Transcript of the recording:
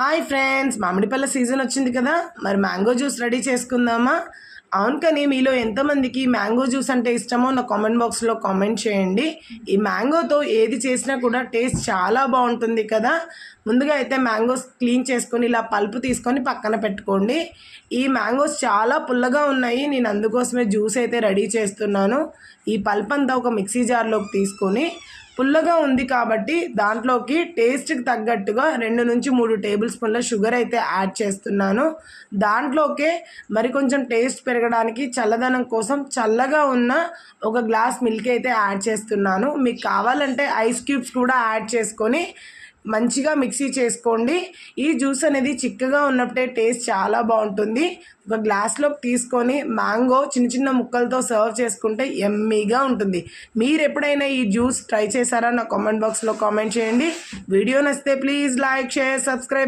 Hi friends మామిడిపళ్ళ season వచ్చింది కదా. మరి మ్యాంగో జ్యూస్ రెడీ చేసుకుందామా? అవును కానీ మీలో ఎంతమందికి మ్యాంగో జ్యూస్ అంటే ఇష్టమో నా కామెంట్ బాక్స్లో కామెంట్ చేయండి. ఈ మ్యాంగోతో ఏది చేసినా కూడా టేస్ట్ చాలా బాగుంటుంది కదా. ముందుగా అయితే మ్యాంగోస్ క్లీన్ చేసుకొని ఇలా పల్పు తీసుకొని పక్కన పెట్టుకోండి. ఈ మ్యాంగోస్ చాలా పుల్లగా ఉన్నాయి. నేను అందుకోసమే జ్యూస్ అయితే రెడీ చేస్తున్నాను. ఈ పల్ప్ అంతా ఒక మిక్సీ జార్లోకి తీసుకొని పుల్లగా ఉంది కాబట్టి దాంట్లోకి టేస్ట్కి తగ్గట్టుగా రెండు నుంచి మూడు టేబుల్ స్పూన్ల షుగర్ అయితే యాడ్ చేస్తున్నాను. దాంట్లోకే మరి కొంచెం టేస్ట్ పెరగడానికి చల్లదనం కోసం చల్లగా ఉన్న ఒక గ్లాస్ మిల్క్ అయితే యాడ్ చేస్తున్నాను. మీకు కావాలంటే ఐస్ క్యూబ్స్ కూడా యాడ్ చేసుకొని మంచిగా మిక్సీ చేసుకోండి. ఈ జ్యూస్ అనేది చిక్కగా ఉన్నప్పుడే టేస్ట్ చాలా బాగుంటుంది. ఒక గ్లాస్లోకి తీసుకొని మ్యాంగో చిన్న చిన్న ముక్కలతో సర్వ్ చేసుకుంటే ఎమ్మీగా ఉంటుంది. మీరు ఎప్పుడైనా ఈ జ్యూస్ ట్రై చేశారా? నా కామెంట్ బాక్స్లో కామెంట్ చేయండి. వీడియో నచ్చితే ప్లీజ్ లైక్ షేర్ సబ్స్క్రైబ్